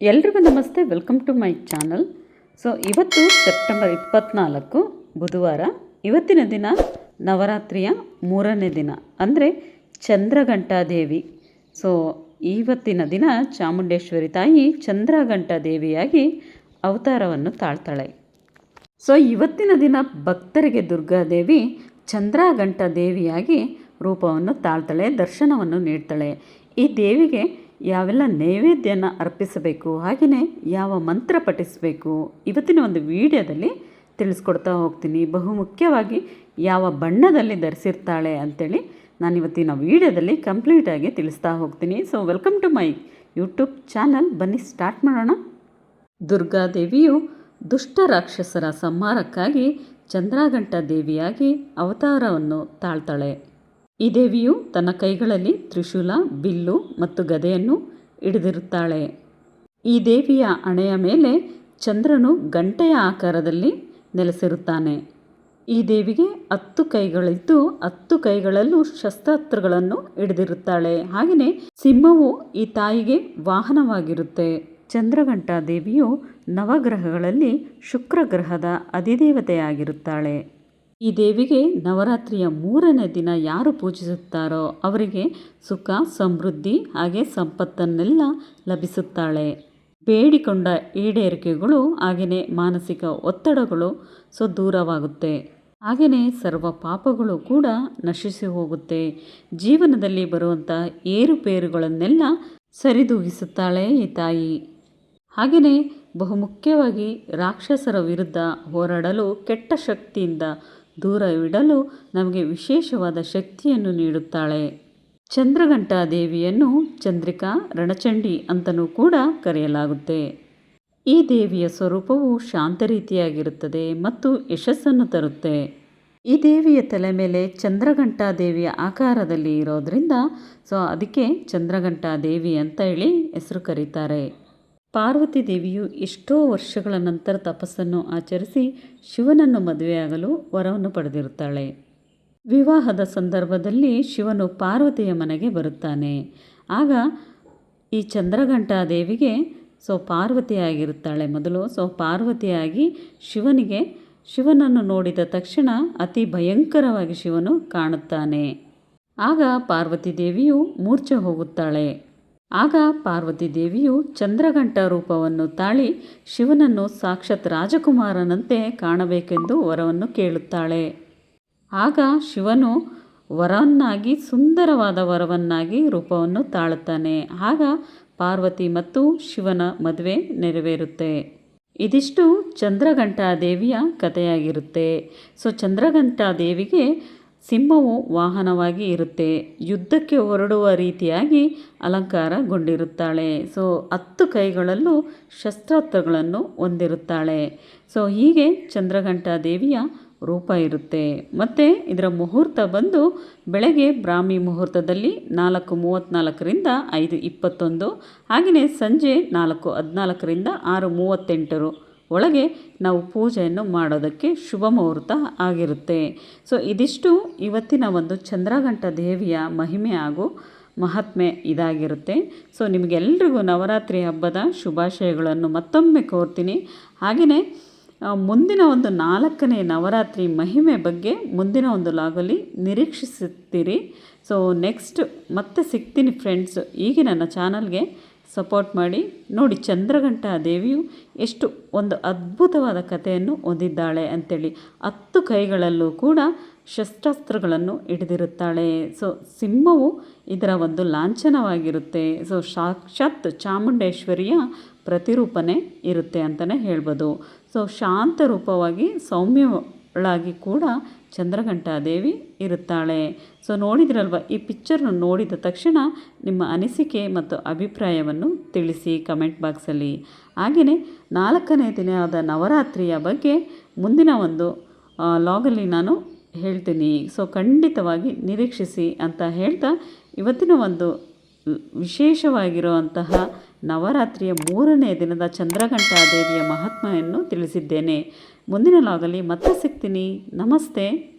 ಎಲ್ರಿಗೂ ನಮಸ್ತೆ welcome to my channel so ಇವತ್ತು ಸೆಪ್ಟೆಂಬರ್ ಇಪ್ಪತ್ತ್ನಾಲ್ಕು ಬುಧವಾರ. ಇವತ್ತಿನ ದಿನ ನವರಾತ್ರಿಯ ಮೂರನೇ ದಿನ, ಅಂದರೆ ಚಂದ್ರಘಂಟಾದೇವಿ. ಸೊ ಇವತ್ತಿನ ದಿನ ಚಾಮುಂಡೇಶ್ವರಿ ತಾಯಿ ಚಂದ್ರಘಂಟಾದೇವಿಯಾಗಿ ಅವತಾರವನ್ನು ತಾಳ್ತಾಳೆ. ಸೊ ಇವತ್ತಿನ ದಿನ ಭಕ್ತರಿಗೆ ದುರ್ಗಾದೇವಿ ಚಂದ್ರಘಂಟಾದೇವಿಯಾಗಿ ರೂಪವನ್ನು ತಾಳ್ತಾಳೆ, ದರ್ಶನವನ್ನು ನೀಡ್ತಾಳೆ. ಈ ದೇವಿಗೆ ಯಾವೆಲ್ಲ ನೈವೇದ್ಯನ ಅರ್ಪಿಸಬೇಕು ಹಾಗೆಯೇ ಯಾವ ಮಂತ್ರ ಪಠಿಸಬೇಕು, ಇವತ್ತಿನ ಒಂದು ವಿಡಿಯೋದಲ್ಲಿ ತಿಳಿಸ್ಕೊಡ್ತಾ ಹೋಗ್ತೀನಿ. ಬಹುಮುಖ್ಯವಾಗಿ ಯಾವ ಬಣ್ಣದಲ್ಲಿ ಧರಿಸಿರ್ತಾಳೆ ಅಂಥೇಳಿ ನಾನು ಇವತ್ತಿನ ವಿಡಿಯೋದಲ್ಲಿ ಕಂಪ್ಲೀಟಾಗಿ ತಿಳಿಸ್ತಾ ಹೋಗ್ತೀನಿ. So welcome to my YouTube channel ಬನ್ನಿ ಸ್ಟಾರ್ಟ್ ಮಾಡೋಣ. ದುರ್ಗಾದೇವಿಯು ದುಷ್ಟ ರಾಕ್ಷಸರ ಸಂಹಾರಕ್ಕಾಗಿ ಚಂದ್ರಾಗಂಟ ದೇವಿಯಾಗಿ ಅವತಾರವನ್ನು ತಾಳ್ತಾಳೆ. ಈ ದೇವಿಯು ತನ್ನ ಕೈಗಳಲ್ಲಿ ತ್ರಿಶೂಲ, ಬಿಲ್ಲು ಮತ್ತು ಗದೆಯನ್ನು ಹಿಡಿದಿರುತ್ತಾಳೆ. ಈ ದೇವಿಯ ಹಣೆಯ ಮೇಲೆ ಚಂದ್ರನು ಗಂಟೆಯ ಆಕಾರದಲ್ಲಿ ನೆಲೆಸಿರುತ್ತಾನೆ. ಈ ದೇವಿಗೆ ಹತ್ತು ಕೈಗಳಿದ್ದು ಹತ್ತು ಕೈಗಳಲ್ಲೂ ಶಸ್ತ್ರಾಸ್ತ್ರಗಳನ್ನು ಹಿಡಿದಿರುತ್ತಾಳೆ. ಹಾಗೆಯೇ ಸಿಂಹವು ಈ ತಾಯಿಗೆ ವಾಹನವಾಗಿರುತ್ತೆ. ಚಂದ್ರಘಂಟಾ ದೇವಿಯು ನವಗ್ರಹಗಳಲ್ಲಿ ಶುಕ್ರಗ್ರಹದ ಅಧಿದೇವತೆಯಾಗಿರುತ್ತಾಳೆ. ಈ ದೇವಿಗೆ ನವರಾತ್ರಿಯ ಮೂರನೇ ದಿನ ಯಾರು ಪೂಜಿಸುತ್ತಾರೋ ಅವರಿಗೆ ಸುಖ, ಸಮೃದ್ಧಿ ಹಾಗೆ ಸಂಪತ್ತನ್ನೆಲ್ಲ ಲಭಿಸುತ್ತಾಳೆ. ಬೇಡಿಕೊಂಡ ಈಡೇರಿಕೆಗಳು ಹಾಗೆಯೇ ಮಾನಸಿಕ ಒತ್ತಡಗಳು ಸೊ ದೂರವಾಗುತ್ತೆ ಹಾಗೆಯೇ ಸರ್ವ ಪಾಪಗಳು ಕೂಡ ನಶಿಸಿ ಹೋಗುತ್ತೆ. ಜೀವನದಲ್ಲಿ ಬರುವಂಥ ಏರುಪೇರುಗಳನ್ನೆಲ್ಲ ಸರಿದೂಗಿಸುತ್ತಾಳೆ ಈ ತಾಯಿ. ಹಾಗೆಯೇ ಬಹುಮುಖ್ಯವಾಗಿ ರಾಕ್ಷಸರ ವಿರುದ್ಧ ಹೋರಾಡಲು ಕೆಟ್ಟ ಶಕ್ತಿಯಿಂದ ದೂರವಿಡಲು ನಮಗೆ ವಿಶೇಷವಾದ ಶಕ್ತಿಯನ್ನು ನೀಡುತ್ತಾಳೆ. ಚಂದ್ರಘಂಟಾ ದೇವಿಯನ್ನು ಚಂದ್ರಿಕಾ ರಣಚಂಡಿ ಅಂತಲೂ ಕೂಡ ಕರೆಯಲಾಗುತ್ತೆ. ಈ ದೇವಿಯ ಸ್ವರೂಪವು ಶಾಂತ ರೀತಿಯಾಗಿರುತ್ತದೆ ಮತ್ತು ಯಶಸ್ಸನ್ನು ತರುತ್ತೆ. ಈ ದೇವಿಯ ತಲೆ ಮೇಲೆ ಚಂದ್ರಘಂಟಾ ದೇವಿಯ ಆಕಾರದಲ್ಲಿ ಇರೋದರಿಂದ, ಸೊ ಅದಕ್ಕೆ ಚಂದ್ರಘಂಟಾ ದೇವಿ ಅಂತ ಹೇಳಿ ಹೆಸರು ಕರೀತಾರೆ. ಪಾರ್ವತಿ ದೇವಿಯು ಎಷ್ಟೋ ವರ್ಷಗಳ ನಂತರ ತಪಸ್ಸನ್ನು ಆಚರಿಸಿ ಶಿವನನ್ನು ಮದುವೆಯಾಗಲು ವರವನ್ನು ಪಡೆದಿರುತ್ತಾಳೆ. ವಿವಾಹದ ಸಂದರ್ಭದಲ್ಲಿ ಶಿವನು ಪಾರ್ವತಿಯ ಮನೆಗೆ ಬರುತ್ತಾನೆ. ಆಗ ಈ ಚಂದ್ರಘಂಟಾ ದೇವಿಗೆ ಸೊ ಪಾರ್ವತಿಯಾಗಿರುತ್ತಾಳೆ ಮೊದಲು. ಸೊ ಪಾರ್ವತಿಯಾಗಿ ಶಿವನಿಗೆ, ಶಿವನನ್ನು ನೋಡಿದ ತಕ್ಷಣ ಅತಿ ಭಯಂಕರವಾಗಿ ಶಿವನು ಕಾಣುತ್ತಾನೆ. ಆಗ ಪಾರ್ವತಿ ದೇವಿಯು ಮೂರ್ಛೆ ಹೋಗುತ್ತಾಳೆ. ಆಗ ಪಾರ್ವತಿ ದೇವಿಯು ಚಂದ್ರಗಂಟ ರೂಪವನ್ನು ತಾಳಿ ಶಿವನನ್ನು ಸಾಕ್ಷಾತ್ ರಾಜಕುಮಾರನಂತೆ ಕಾಣಬೇಕೆಂದು ವರವನ್ನು ಕೇಳುತ್ತಾಳೆ. ಆಗ ಶಿವನು ವರವನ್ನಾಗಿ ಸುಂದರವಾದ ವರವನ್ನಾಗಿ ರೂಪವನ್ನು ತಾಳುತ್ತಾನೆ. ಆಗ ಪಾರ್ವತಿ ಮತ್ತು ಶಿವನ ಮದುವೆ ನೆರವೇರುತ್ತೆ. ಇದಿಷ್ಟು ಚಂದ್ರಘಂಟಾ ದೇವಿಯ ಕಥೆಯಾಗಿರುತ್ತೆ. ಸೊ, ಚಂದ್ರಘಂಟಾ ದೇವಿಗೆ ಸಿಂಹವು ವಾಹನವಾಗಿ ಇರುತ್ತೆ. ಯುದ್ಧಕ್ಕೆ ಹೊರಡುವ ರೀತಿಯಾಗಿ ಅಲಂಕಾರಗೊಂಡಿರುತ್ತಾಳೆ. ಸೊ, ಹತ್ತು ಕೈಗಳಲ್ಲೂ ಶಸ್ತ್ರಾಸ್ತ್ರಗಳನ್ನು ಹೊಂದಿರುತ್ತಾಳೆ. ಸೊ, ಹೀಗೆ ಚಂದ್ರಘಂಟಾ ದೇವಿಯ ರೂಪ ಇರುತ್ತೆ. ಮತ್ತು ಇದರ ಮುಹೂರ್ತ ಬಂದು ಬೆಳಗ್ಗೆ ಬ್ರಾಹ್ಮಿ ಮುಹೂರ್ತದಲ್ಲಿ ನಾಲ್ಕು ಮೂವತ್ತ್ನಾಲ್ಕರಿಂದ ಐದು ಇಪ್ಪತ್ತೊಂದು, ಹಾಗೆಯೇ ಸಂಜೆ ನಾಲ್ಕು ಹದಿನಾಲ್ಕರಿಂದ ಆರು ಮೂವತ್ತೆಂಟರು ಒಳಗೆ ನಾವು ಪೂಜೆಯನ್ನು ಮಾಡೋದಕ್ಕೆ ಶುಭ ಮುಹೂರ್ತ ಆಗಿರುತ್ತೆ. ಸೊ ಇದಿಷ್ಟು ಇವತ್ತಿನ ಒಂದು ಚಂದ್ರಘಂಟ ದೇವಿಯ ಮಹಿಮೆ ಹಾಗೂ ಮಹಾತ್ಮೆ ಇದಾಗಿರುತ್ತೆ. ಸೊ ನಿಮಗೆಲ್ರಿಗೂ ನವರಾತ್ರಿ ಹಬ್ಬದ ಶುಭಾಶಯಗಳನ್ನು ಮತ್ತೊಮ್ಮೆ ಕೋರ್ತೀನಿ. ಹಾಗೆಯೇ ಮುಂದಿನ ಒಂದು ನಾಲ್ಕನೇ ನವರಾತ್ರಿ ಮಹಿಮೆ ಬಗ್ಗೆ ಮುಂದಿನ ಒಂದು ಲಾಗಲ್ಲಿ ನಿರೀಕ್ಷಿಸುತ್ತೀರಿ. ಸೊ ನೆಕ್ಸ್ಟ್ ಮತ್ತೆ ಸಿಗ್ತೀನಿ ಫ್ರೆಂಡ್ಸ್ ಈಗ ನನ್ನ ಚಾನಲ್ಗೆ ಸಪೋರ್ಟ್ ಮಾಡಿ. ನೋಡಿ, ಚಂದ್ರಘಂಟಾ ದೇವಿಯು ಎಷ್ಟು ಒಂದು ಅದ್ಭುತವಾದ ಕಥೆಯನ್ನು ಹೊಂದಿದ್ದಾಳೆ ಅಂಥೇಳಿ ಹತ್ತು ಕೈಗಳಲ್ಲೂ ಕೂಡ ಶಸ್ತ್ರಾಸ್ತ್ರಗಳನ್ನು ಹಿಡಿದಿರುತ್ತಾಳೆ. ಸೊ ಸಿಂಹವು ಇದರ ಒಂದು ಲಾಂಛನವಾಗಿರುತ್ತೆ. ಸೊ ಸಾಕ್ಷಾತ್ ಚಾಮುಂಡೇಶ್ವರಿಯ ಪ್ರತಿರೂಪನೆ ಇರುತ್ತೆ ಅಂತಲೇ ಹೇಳ್ಬೋದು. ಸೊ ಶಾಂತ ರೂಪವಾಗಿ, ಸೌಮ್ಯಳಾಗಿ ಕೂಡ ಚಂದ್ರಘಂಟಾ ದೇವಿ ಇರುತ್ತಾಳೆ. ಸೊ ನೋಡಿದ್ರಲ್ವ, ಈ ಪಿಕ್ಚರ್ನ ನೋಡಿದ ತಕ್ಷಣ ನಿಮ್ಮ ಅನಿಸಿಕೆ ಮತ್ತು ಅಭಿಪ್ರಾಯವನ್ನು ತಿಳಿಸಿ ಕಮೆಂಟ್ ಬಾಕ್ಸಲ್ಲಿ ಹಾಗೆಯೇ ನಾಲ್ಕನೇ ದಿನದ ನವರಾತ್ರಿಯ ಬಗ್ಗೆ ಮುಂದಿನ ಒಂದು ಲಾಗಲ್ಲಿ ನಾನು ಹೇಳ್ತೀನಿ. ಸೊ ಖಂಡಿತವಾಗಿ ನಿರೀಕ್ಷಿಸಿ ಅಂತ ಹೇಳ್ತಾ ಇವತ್ತಿನ ಒಂದು ವಿಶೇಷವಾಗಿರುವಂತಹ ನವರಾತ್ರಿಯ ಮೂರನೇ ದಿನದ ಚಂದ್ರಘಂಟಾ ದೇವಿಯ ಮಹಾತ್ಮೆಯನ್ನು ತಿಳಿಸಿದ್ದೇನೆ. ಮುಂದಿನ ಮತ್ತೆ ಸಿಗ್ತೀನಿ. ನಮಸ್ತೆ.